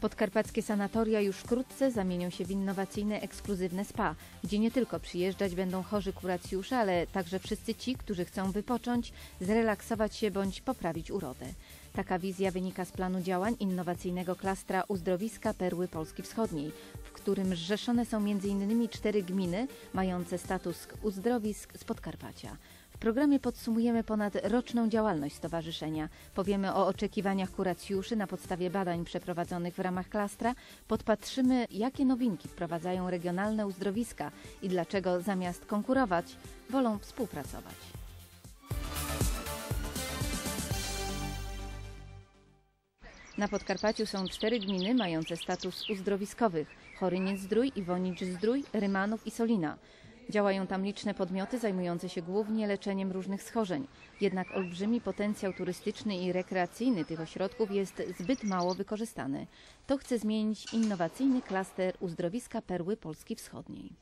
Podkarpackie sanatoria już wkrótce zamienią się w innowacyjne, ekskluzywne spa, gdzie nie tylko przyjeżdżać będą chorzy kuracjusze, ale także wszyscy ci, którzy chcą wypocząć, zrelaksować się bądź poprawić urodę. Taka wizja wynika z planu działań innowacyjnego klastra uzdrowiska Perły Polski Wschodniej, w którym zrzeszone są m.in. cztery gminy mające status uzdrowisk z Podkarpacia. Programie podsumujemy ponad roczną działalność stowarzyszenia. Powiemy o oczekiwaniach kuracjuszy na podstawie badań przeprowadzonych w ramach klastra. Podpatrzymy, jakie nowinki wprowadzają regionalne uzdrowiska i dlaczego zamiast konkurować, wolą współpracować. Na Podkarpaciu są cztery gminy mające status uzdrowiskowych: Choryniec-Zdrój, Iwonicz-Zdrój, Rymanów i Solina. Działają tam liczne podmioty zajmujące się głównie leczeniem różnych schorzeń. Jednak olbrzymi potencjał turystyczny i rekreacyjny tych ośrodków jest zbyt mało wykorzystany. To chce zmienić innowacyjny klaster uzdrowiska Perły Polski Wschodniej.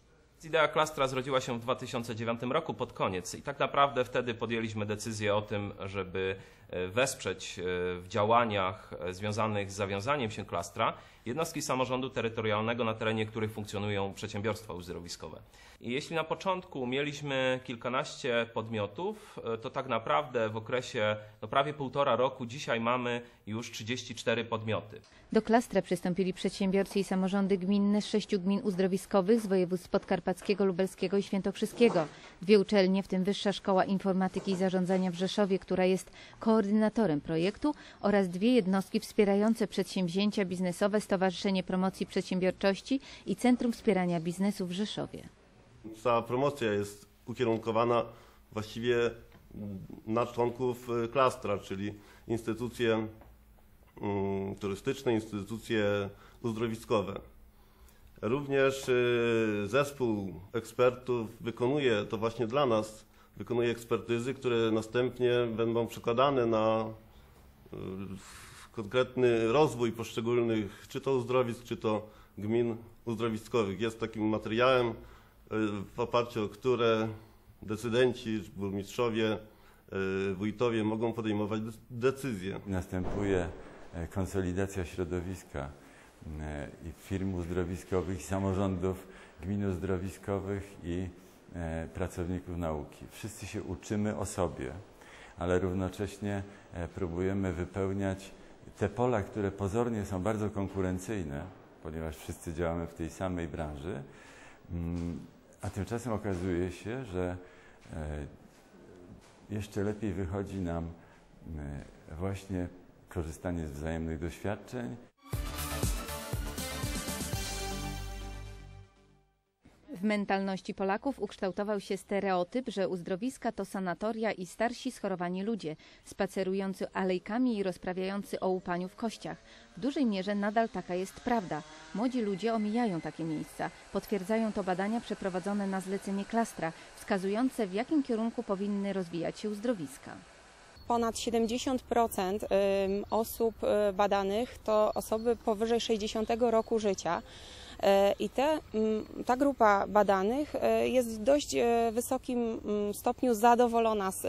Idea klastra zrodziła się w 2009 roku pod koniec i tak naprawdę wtedy podjęliśmy decyzję o tym, żeby e, wesprzeć e, w działaniach e, związanych z zawiązaniem się klastra jednostki samorządu terytorialnego, na terenie których funkcjonują przedsiębiorstwa uzdrowiskowe. I jeśli na początku mieliśmy kilkanaście podmiotów, to tak naprawdę w okresie no prawie półtora roku dzisiaj mamy już 34 podmioty. Do klastra przystąpili przedsiębiorcy i samorządy gminne z sześciu gmin uzdrowiskowych z województw podkarpackiego, lubelskiego i świętokrzyskiego. Dwie uczelnie, w tym Wyższa Szkoła Informatyki i Zarządzania w Rzeszowie, która jest koordynatorem projektu oraz dwie jednostki wspierające przedsięwzięcia biznesowe Stowarzyszenie Promocji Przedsiębiorczości i Centrum Wspierania Biznesu w Rzeszowie. Cała promocja jest ukierunkowana właściwie na członków y, klastra, czyli instytucje mm, turystyczne, instytucje uzdrowiskowe. Również y, zespół ekspertów wykonuje to właśnie dla nas, wykonuje ekspertyzy, które następnie będą przekładane na y, konkretny rozwój poszczególnych, czy to uzdrowisk, czy to gmin uzdrowiskowych. Jest takim materiałem, w oparciu o które decydenci, burmistrzowie, wójtowie mogą podejmować decyzje. Następuje e, konsolidacja środowiska e, i firm uzdrowiskowych, samorządów gmin uzdrowiskowych i e, pracowników nauki. Wszyscy się uczymy o sobie, ale równocześnie próbujemy wypełniać te pola, które pozornie są bardzo konkurencyjne, ponieważ wszyscy działamy w tej samej branży, mm, a tymczasem okazuje się, że jeszcze lepiej wychodzi nam właśnie korzystanie z wzajemnych doświadczeń. W mentalności Polaków ukształtował się stereotyp, że uzdrowiska to sanatoria i starsi schorowani ludzie, spacerujący alejkami i rozprawiający o łupaniu w kościach. W dużej mierze nadal taka jest prawda. Młodzi ludzie omijają takie miejsca. Potwierdzają to badania przeprowadzone na zlecenie klastra, wskazujące w jakim kierunku powinny rozwijać się uzdrowiska ponad 70% osób y, badanych to osoby powyżej 60 roku życia. Y, I te, ta grupa badanych y, jest w dość wysokim stopniu zadowolona z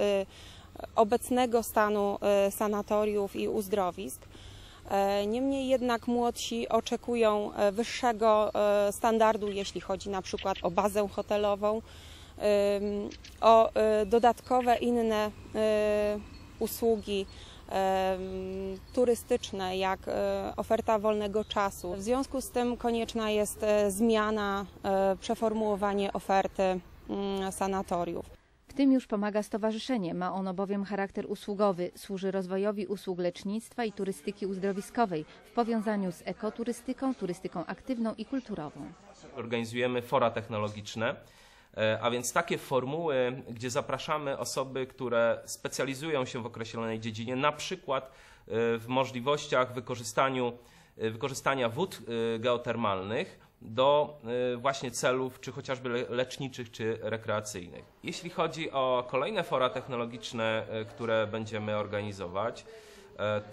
obecnego stanu sanatoriów i uzdrowisk. Niemniej jednak młodsi oczekują wyższego standardu, jeśli chodzi na przykład o bazę hotelową, o dodatkowe inne usługi turystyczne, jak e, oferta wolnego czasu. W związku z tym konieczna jest e, zmiana, e, przeformułowanie oferty mm, sanatoriów. W tym już pomaga stowarzyszenie. Ma ono bowiem charakter usługowy. Służy rozwojowi usług lecznictwa i turystyki uzdrowiskowej w powiązaniu z ekoturystyką, turystyką aktywną i kulturową. Organizujemy fora technologiczne a więc takie formuły, gdzie zapraszamy osoby, które specjalizują się w określonej dziedzinie, na przykład e, w możliwościach wykorzystaniu, e, wykorzystania wód geotermalnych do właśnie celów, czy chociażby leczniczych, czy rekreacyjnych. Jeśli chodzi o kolejne fora technologiczne, które będziemy organizować, E,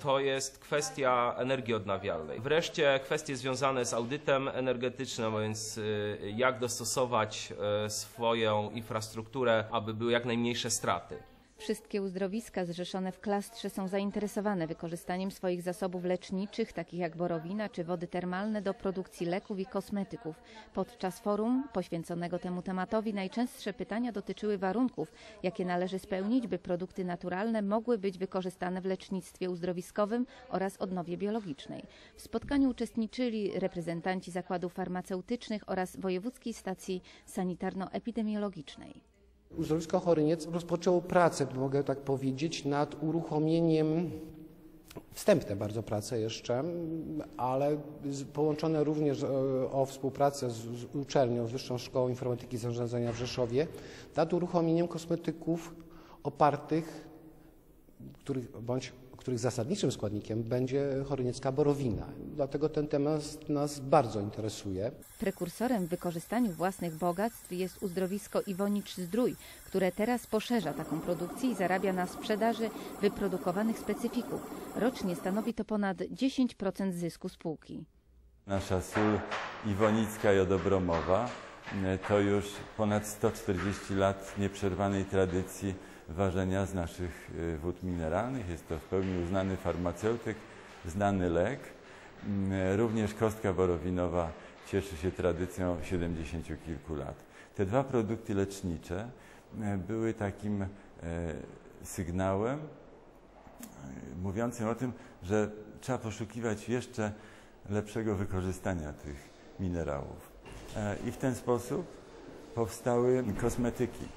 to jest kwestia energii odnawialnej. Wreszcie kwestie związane z audytem energetycznym, a więc e, jak dostosować e, swoją infrastrukturę, aby były jak najmniejsze straty. Wszystkie uzdrowiska zrzeszone w klastrze są zainteresowane wykorzystaniem swoich zasobów leczniczych, takich jak borowina czy wody termalne, do produkcji leków i kosmetyków. Podczas forum poświęconego temu tematowi najczęstsze pytania dotyczyły warunków, jakie należy spełnić, by produkty naturalne mogły być wykorzystane w lecznictwie uzdrowiskowym oraz odnowie biologicznej. W spotkaniu uczestniczyli reprezentanci zakładów farmaceutycznych oraz Wojewódzkiej Stacji Sanitarno-Epidemiologicznej. Uzdrowisko Choryniec rozpoczęło pracę, mogę tak powiedzieć, nad uruchomieniem, wstępne bardzo prace jeszcze, ale połączone również e, o współpracę z uczelnią, z Wyższą Szkołą Informatyki i Zarządzania w Rzeszowie, nad uruchomieniem kosmetyków opartych, których, bądź których zasadniczym składnikiem będzie choryniecka borowina. Dlatego ten temat nas bardzo interesuje. Prekursorem w wykorzystaniu własnych bogactw jest uzdrowisko Iwonicz Zdrój, które teraz poszerza taką produkcję i zarabia na sprzedaży wyprodukowanych specyfików. Rocznie stanowi to ponad 10% zysku spółki. Nasza sól iwonicka jodobromowa e, to już ponad 140 lat nieprzerwanej tradycji ważenia z naszych e, wód mineralnych. Jest to w pełni uznany farmaceutyk, znany lek. Mm, Również kostka borowinowa cieszy się tradycją 70 kilku lat. Te dwa produkty lecznicze e, były takim e, sygnałem e, mówiącym o tym, że trzeba poszukiwać jeszcze lepszego wykorzystania tych minerałów. E, I w ten sposób powstały kosmetyki.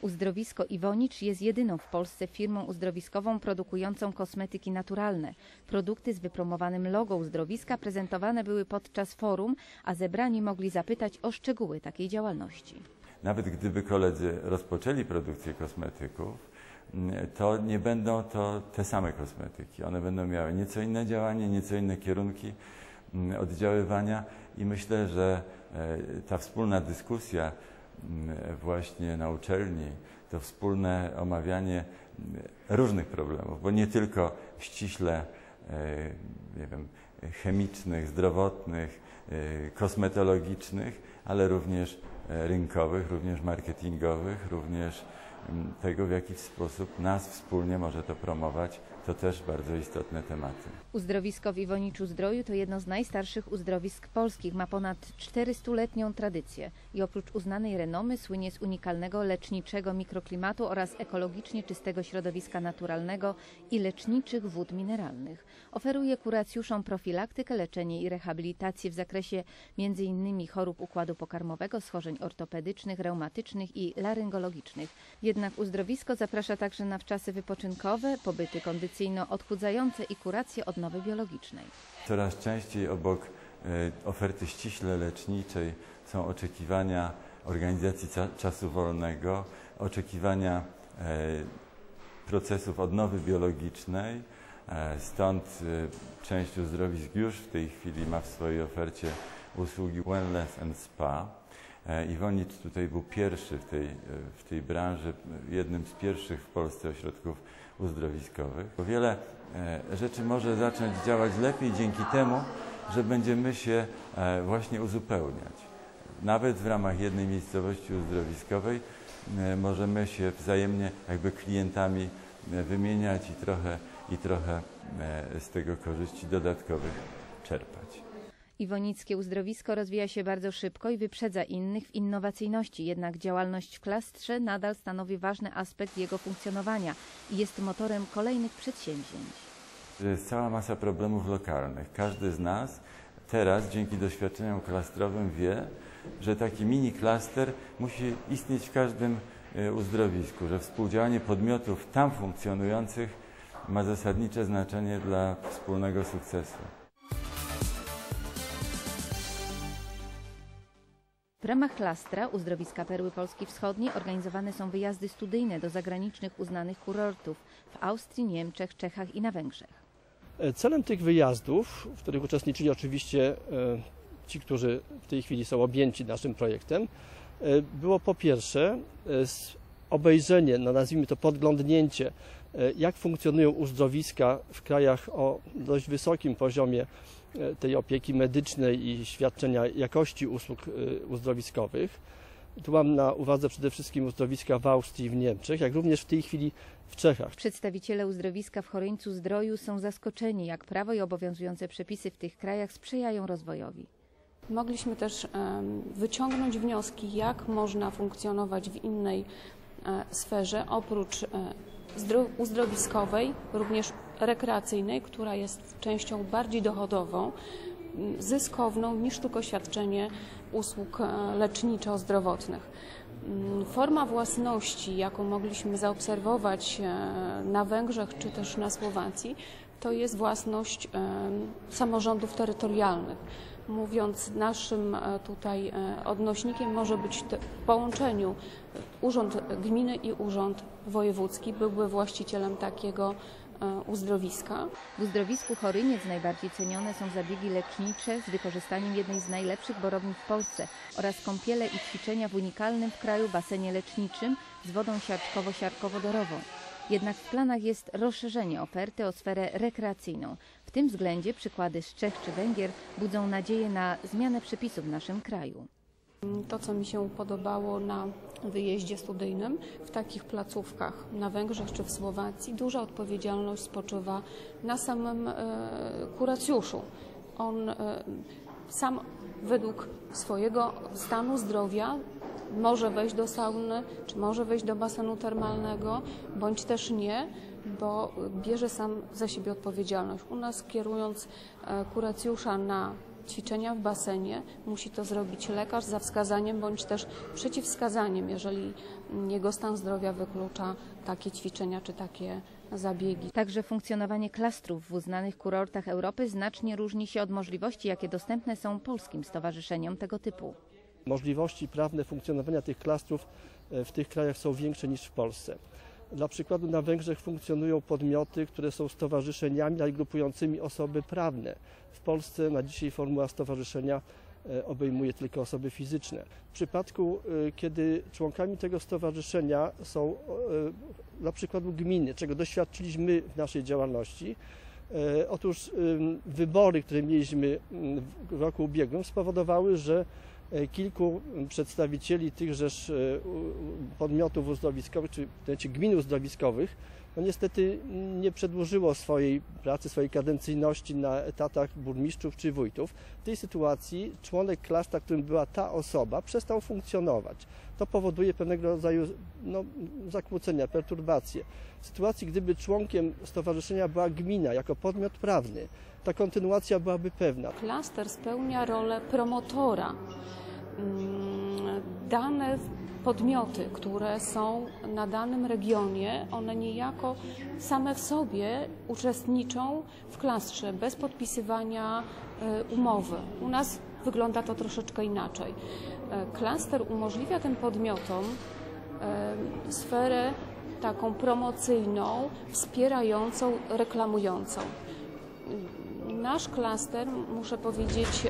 Uzdrowisko Iwonicz jest jedyną w Polsce firmą uzdrowiskową produkującą kosmetyki naturalne. Produkty z wypromowanym logo uzdrowiska prezentowane były podczas forum, a zebrani mogli zapytać o szczegóły takiej działalności. Nawet gdyby koledzy rozpoczęli produkcję kosmetyków, mm, to nie będą to te same kosmetyki. One będą miały nieco inne działanie, nieco inne kierunki mm, oddziaływania i myślę, że e, ta wspólna dyskusja właśnie na uczelni, to wspólne omawianie różnych problemów, bo nie tylko ściśle e, nie wiem, chemicznych, zdrowotnych, e, kosmetologicznych, ale również e, rynkowych, również marketingowych, również tego, w jaki sposób nas wspólnie może to promować, to też bardzo istotne tematy. Uzdrowisko w Iwoniczu Zdroju to jedno z najstarszych uzdrowisk polskich. Ma ponad 400-letnią tradycję i oprócz uznanej renomy słynie z unikalnego leczniczego mikroklimatu oraz ekologicznie czystego środowiska naturalnego i leczniczych wód mineralnych. Oferuje kuracjuszom profilaktykę, leczenie i rehabilitację w zakresie m.in. chorób układu pokarmowego, schorzeń ortopedycznych, reumatycznych i laryngologicznych. Jednak uzdrowisko zaprasza także na wczasy wypoczynkowe, pobyty kondycyjno-odchudzające i kurację odnowy biologicznej. Coraz częściej obok e, oferty ściśle leczniczej są oczekiwania organizacji czasu wolnego, oczekiwania e, procesów odnowy biologicznej. E, Stąd część uzdrowisk już w tej chwili ma w swojej ofercie usługi Wellness and Spa. E, Iwonicz tutaj był pierwszy w tej, e, w tej branży, jednym z pierwszych w Polsce ośrodków uzdrowiskowych. Wiele e, rzeczy może zacząć działać lepiej dzięki temu, że będziemy się właśnie uzupełniać. Nawet w ramach jednej miejscowości uzdrowiskowej możemy się wzajemnie jakby klientami wymieniać i trochę, i trochę z tego korzyści dodatkowych czerpać. Iwonickie uzdrowisko rozwija się bardzo szybko i wyprzedza innych w innowacyjności, jednak działalność w klastrze nadal stanowi ważny aspekt jego funkcjonowania i jest motorem kolejnych przedsięwzięć. jest cała masa problemów lokalnych. Każdy z nas teraz dzięki doświadczeniom klastrowym wie, że taki mini klaster musi istnieć w każdym e, uzdrowisku, że współdziałanie podmiotów tam funkcjonujących ma zasadnicze znaczenie dla wspólnego sukcesu. W ramach klastra Uzdrowiska Perły Polski Wschodniej organizowane są wyjazdy studyjne do zagranicznych uznanych kurortów w Austrii, Niemczech, Czechach i na Węgrzech. E, Celem tych wyjazdów, w których uczestniczyli oczywiście e, ci, którzy w tej chwili są objęci naszym projektem, e, było po pierwsze obejrzenie, no nazwijmy to podglądnięcie, jak funkcjonują uzdrowiska w krajach o dość wysokim poziomie tej opieki medycznej i świadczenia jakości usług e, uzdrowiskowych. Tu mam na uwadze przede wszystkim uzdrowiska w Austrii i w Niemczech, jak również w tej chwili w Czechach. Przedstawiciele uzdrowiska w Choryńcu Zdroju są zaskoczeni, jak prawo i obowiązujące przepisy w tych krajach sprzyjają rozwojowi. Mogliśmy też wyciągnąć wnioski, jak można funkcjonować w innej e, sferze, oprócz e, zdro- uzdrowiskowej, również rekreacyjnej, która jest częścią bardziej dochodową, zyskowną niż tylko świadczenie usług e, leczniczo-zdrowotnych. Mm, Forma własności, jaką mogliśmy zaobserwować e, na Węgrzech czy też na Słowacji, to jest własność e, samorządów terytorialnych. Mówiąc naszym tutaj odnośnikiem może być w połączeniu urząd gminy i urząd wojewódzki byłby właścicielem takiego uzdrowiska. W uzdrowisku Choryniec najbardziej cenione są zabiegi lecznicze z wykorzystaniem jednej z najlepszych borowni w Polsce oraz kąpiele i ćwiczenia w unikalnym w kraju basenie leczniczym z wodą siarczkowo-siarkowo-dorową. Jednak w planach jest rozszerzenie oferty o sferę rekreacyjną. W tym względzie przykłady z Czech czy Węgier budzą nadzieję na zmianę przepisów w naszym kraju. To, co mi się podobało na wyjeździe studyjnym, w takich placówkach na Węgrzech czy w Słowacji, duża odpowiedzialność spoczywa na samym e, kuracjuszu. On e, sam według swojego stanu zdrowia może wejść do sauny, czy może wejść do basenu termalnego, bądź też nie, bo bierze sam za siebie odpowiedzialność. U nas kierując e, kuracjusza na ćwiczenia w basenie musi to zrobić lekarz za wskazaniem bądź też przeciwwskazaniem, jeżeli jego stan zdrowia wyklucza takie ćwiczenia czy takie zabiegi. Także funkcjonowanie klastrów w uznanych kurortach Europy znacznie różni się od możliwości, jakie dostępne są polskim stowarzyszeniom tego typu. Możliwości prawne funkcjonowania tych klastrów e, w tych krajach są większe niż w Polsce. Dla przykładu na Węgrzech funkcjonują podmioty, które są stowarzyszeniami, ale grupującymi osoby prawne. W Polsce na dzisiaj formuła stowarzyszenia e, obejmuje tylko osoby fizyczne. W przypadku, e, kiedy członkami tego stowarzyszenia są e, dla przykładu gminy, czego doświadczyliśmy w naszej działalności, Otóż wybory, które mieliśmy w roku ubiegłym, spowodowały, że kilku ym, przedstawicieli tychżeż e, podmiotów uzdrowiskowych, czy gmin uzdrowiskowych, no niestety nie przedłużyło swojej pracy, swojej kadencyjności na etatach burmistrzów czy wójtów. W tej sytuacji członek klastra, którym była ta osoba, przestał funkcjonować. To powoduje pewnego rodzaju no, zakłócenia, perturbacje. W sytuacji, gdyby członkiem stowarzyszenia była gmina jako podmiot prawny, ta kontynuacja byłaby pewna. Klaster spełnia rolę promotora. Mm, Dane podmioty, które są na danym regionie, one niejako same w sobie uczestniczą w klastrze bez podpisywania e, umowy. U nas wygląda to troszeczkę inaczej. E, Klaster umożliwia tym podmiotom e, sferę taką promocyjną, wspierającą, reklamującą. Nasz klaster, muszę powiedzieć,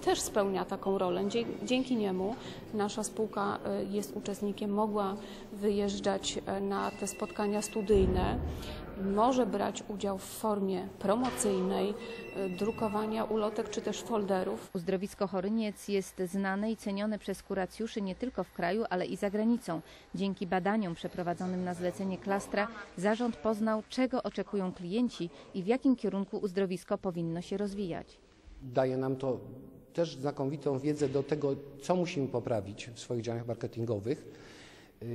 też spełnia taką rolę. Dzięki niemu nasza spółka e, jest uczestnikiem, mogła wyjeżdżać e, na te spotkania studyjne, może brać udział w formie promocyjnej, e, drukowania ulotek czy też folderów. Uzdrowisko Choryniec jest znane i cenione przez kuracjuszy nie tylko w kraju, ale i za granicą. Dzięki badaniom przeprowadzonym na zlecenie klastra zarząd poznał, czego oczekują klienci i w jakim kierunku uzdrowisko powinno się rozwijać. Daje nam to też znakomitą wiedzę do tego, co musimy poprawić w swoich działaniach marketingowych. Yy,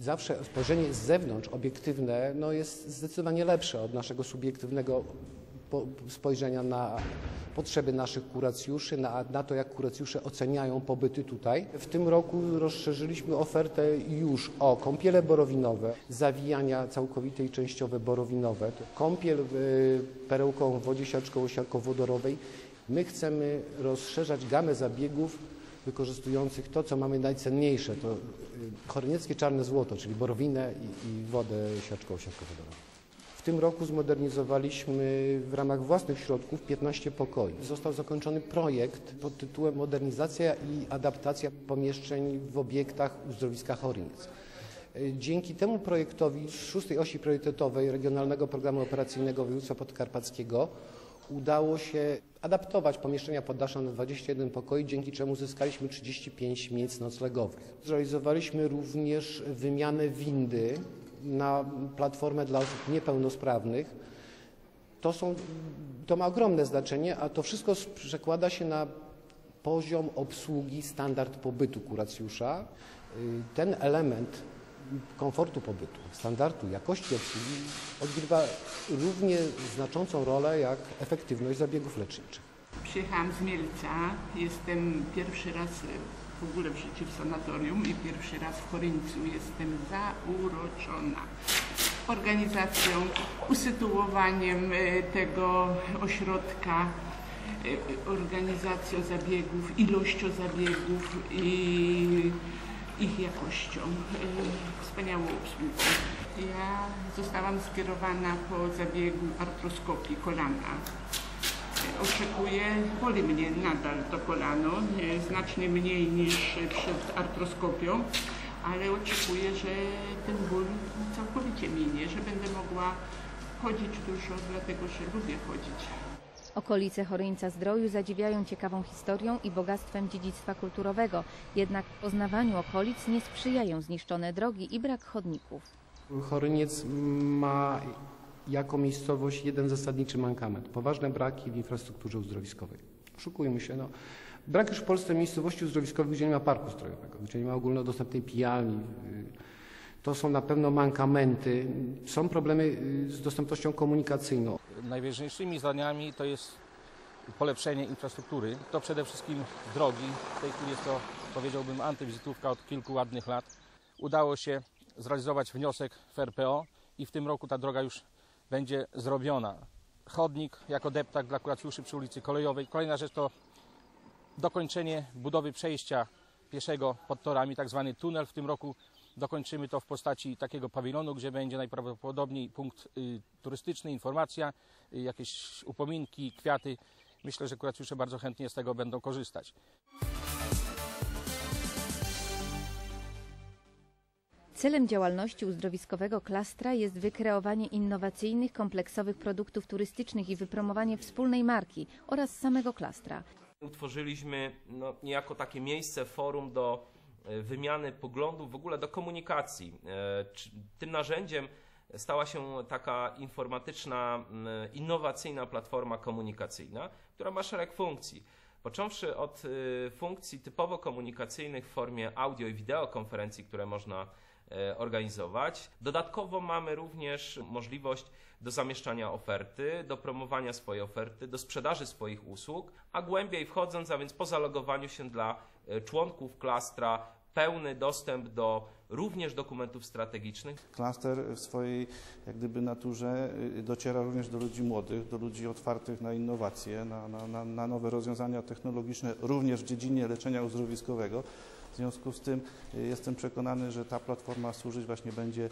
Zawsze spojrzenie z zewnątrz, obiektywne, no jest zdecydowanie lepsze od naszego subiektywnego po- spojrzenia na potrzeby naszych kuracjuszy, na, na to, jak kuracjusze oceniają pobyty tutaj. W tym roku rozszerzyliśmy ofertę już o kąpiele borowinowe, zawijania całkowite i częściowe borowinowe, kąpiel y, perełką w wodzie siarczkowo-siarkowodorowej. My chcemy rozszerzać gamę zabiegów wykorzystujących to, co mamy najcenniejsze, to y, chorynieckie czarne złoto, czyli borowinę i, i wodę siarczkowo-siarkowodorową. W tym roku zmodernizowaliśmy w ramach własnych środków 15 pokoi. Został zakończony projekt pod tytułem Modernizacja i adaptacja pomieszczeń w obiektach uzdrowiska Choryniec. Y, Dzięki temu projektowi z szóstej osi priorytetowej Regionalnego Programu Operacyjnego Województwa Podkarpackiego udało się adaptować pomieszczenia poddaszne na 21 pokoi, dzięki czemu zyskaliśmy 35 miejsc noclegowych. Zrealizowaliśmy również wymianę windy na platformę dla osób niepełnosprawnych. To, są, to ma ogromne znaczenie, a to wszystko przekłada się na poziom obsługi, standard pobytu kuracjusza. Y, Ten element komfortu pobytu, standardu, jakości obsługi odgrywa równie znaczącą rolę jak efektywność zabiegów leczniczych. Przyjechałam z Mielca. Jestem pierwszy raz w ogóle w życiu w sanatorium i pierwszy raz w Koryńcu. Jestem zauroczona organizacją, usytuowaniem e, tego ośrodka, e, organizacją zabiegów, ilością zabiegów i ich jakością. E, Wspaniałą obsługą. Ja zostałam skierowana po zabiegu artroskopii kolana. Oczekuję, boli mnie nadal to kolano, e, znacznie mniej niż przed artroskopią, ale oczekuję, że ten ból całkowicie minie, że będę mogła chodzić dużo, dlatego że lubię chodzić. Okolice Choryńca Zdroju zadziwiają ciekawą historią i bogactwem dziedzictwa kulturowego, jednak poznawaniu okolic nie sprzyjają zniszczone drogi i brak chodników. Choryniec ma jako miejscowość jeden zasadniczy mankament. Poważne braki w infrastrukturze uzdrowiskowej. Oszukujmy się, no. Brak już w Polsce miejscowości uzdrowiskowych, gdzie nie ma parku strojowego, gdzie nie ma ogólnodostępnej pijalni. To są na pewno mankamenty. Są problemy y, z dostępnością komunikacyjną. Najważniejszymi zadaniami to jest polepszenie infrastruktury. To przede wszystkim drogi. W tej chwili jest to, powiedziałbym, antywizytówka od kilku ładnych lat. Udało się zrealizować wniosek w RPO i w tym roku ta droga już będzie zrobiona. Chodnik jako deptak dla kuracjuszy przy ulicy Kolejowej. Kolejna rzecz to dokończenie budowy przejścia pieszego pod torami, tak zwany tunel. W tym roku dokończymy to w postaci takiego pawilonu, gdzie będzie najprawdopodobniej punkt y, turystyczny, informacja, y, jakieś upominki, kwiaty. Myślę, że kuracjusze bardzo chętnie z tego będą korzystać. Celem działalności uzdrowiskowego klastra jest wykreowanie innowacyjnych, kompleksowych produktów turystycznych i wypromowanie wspólnej marki oraz samego klastra. Utworzyliśmy no, niejako takie miejsce, forum do wymiany poglądów, w ogóle do komunikacji. E, Tym narzędziem stała się taka informatyczna, innowacyjna platforma komunikacyjna, która ma szereg funkcji. Począwszy od y, funkcji typowo komunikacyjnych w formie audio i wideokonferencji, które można e, organizować. Dodatkowo mamy również możliwość do zamieszczania oferty, do promowania swojej oferty, do sprzedaży swoich usług, a głębiej wchodząc, a więc po zalogowaniu się dla e, członków klastra, pełny dostęp do również dokumentów strategicznych, Klaster w swojej jak gdyby naturze y, dociera również do ludzi młodych, do ludzi otwartych na innowacje, na, na, na, nowe rozwiązania technologiczne, również w dziedzinie leczenia uzdrowiskowego. W związku z tym y, jestem przekonany, że ta platforma służyć właśnie będzie y,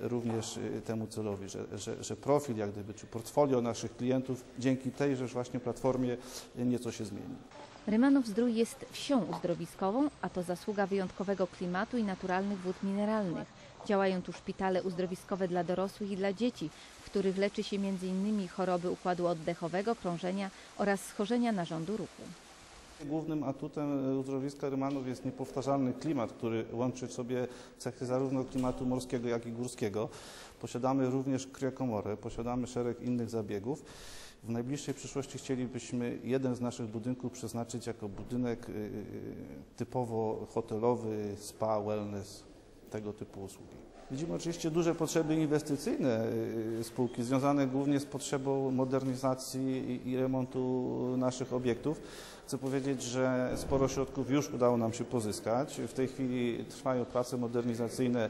również temu celowi, że, że, że profil jak gdyby, czy portfolio naszych klientów dzięki tejże właśnie platformie nieco się zmieni. Rymanów Zdrój jest wsią uzdrowiskową, a to zasługa wyjątkowego klimatu i naturalnych wód mineralnych. Działają tu szpitale uzdrowiskowe dla dorosłych i dla dzieci, w których leczy się m.in. choroby układu oddechowego, krążenia oraz schorzenia narządu ruchu. Głównym atutem uzdrowiska Rymanów jest niepowtarzalny klimat, który łączy w sobie cechy zarówno klimatu morskiego, jak i górskiego. Posiadamy również kriokomorę, posiadamy szereg innych zabiegów. W najbliższej przyszłości chcielibyśmy jeden z naszych budynków przeznaczyć jako budynek y, y, typowo hotelowy, spa, wellness, tego typu usługi. Widzimy oczywiście duże potrzeby inwestycyjne y, spółki, związane głównie z potrzebą modernizacji i- i remontu naszych obiektów. Chcę powiedzieć, że sporo środków już udało nam się pozyskać. W tej chwili trwają prace modernizacyjne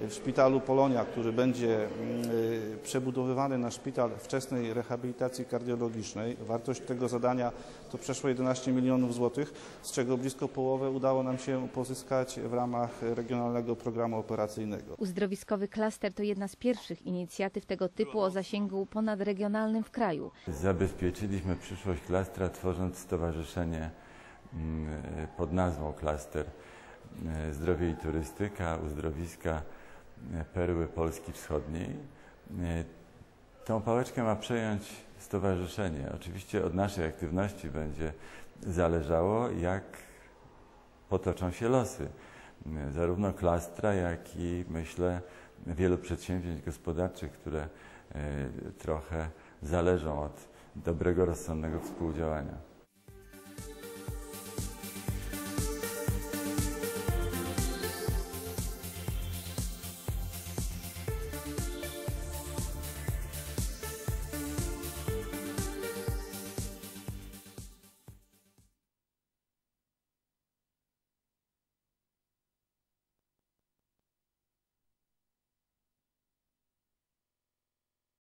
w szpitalu Polonia, który będzie mm, y, przebudowywany na szpital wczesnej rehabilitacji kardiologicznej. Wartość tego zadania to przeszło 11 milionów złotych, z czego blisko połowę udało nam się pozyskać w ramach Regionalnego Programu Operacyjnego. Uzdrowiskowy klaster to jedna z pierwszych inicjatyw tego typu o zasięgu ponadregionalnym w kraju. Zabezpieczyliśmy przyszłość klastra tworząc stowarzyszenie mm, pod nazwą Klaster mm, Zdrowie i Turystyka, uzdrowiska Perły Polski Wschodniej. Mm, Tą pałeczkę ma przejąć stowarzyszenie. Oczywiście od naszej aktywności będzie zależało, jak potoczą się losy zarówno klastra, jak i myślę wielu przedsięwzięć gospodarczych, które e, trochę zależą od dobrego, rozsądnego współdziałania.